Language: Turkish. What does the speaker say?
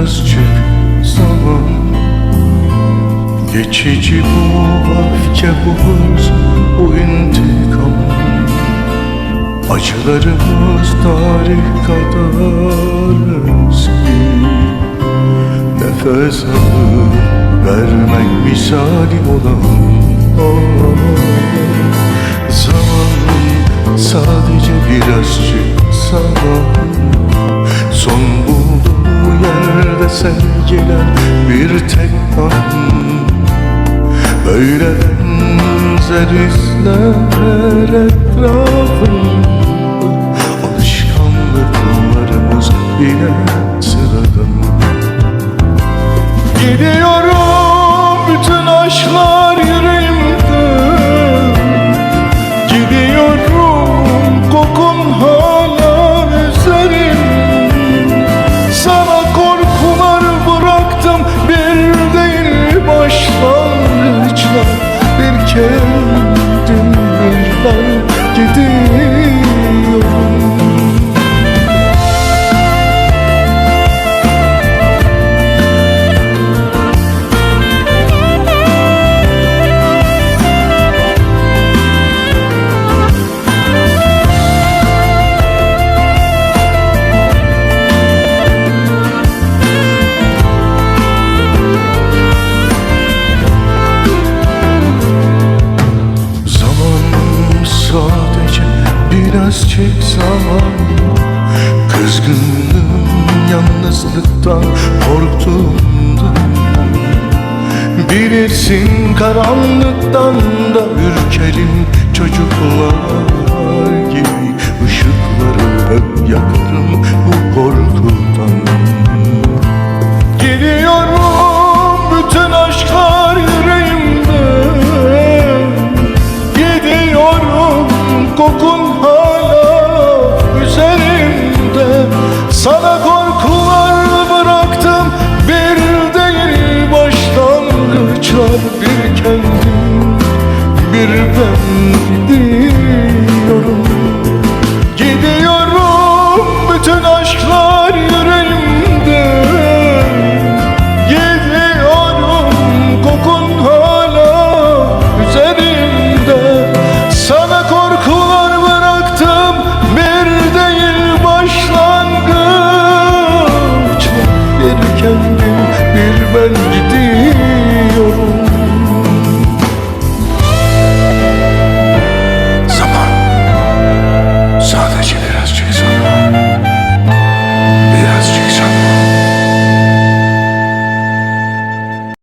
birazcık zaman. Geçici bu öfke bu hız bu intikam. Acılarımız tarih kadar eski. Nefes alıp vermek misali olan oh, Zaman sadece birazcık zaman. Son yerde sevgiler bir tek an Böyle benzer izler etrafında Alışkanlıklarımız yine birazcık zaman Kızgınlığım yalnızlıktan korktuğumda Bilirsin karanlıktan da ürkerim çocuklar gibi. Işıkları hep yakarım bu korkudan. Gidiyorum bütün aşklar yüreğimde. Gidiyorum kokun hala üzerimde Sana korkular bıraktım Bir değil başlangıçlar Bir kendim bir ben gidiyorum. Gidiyorum bütün aşklar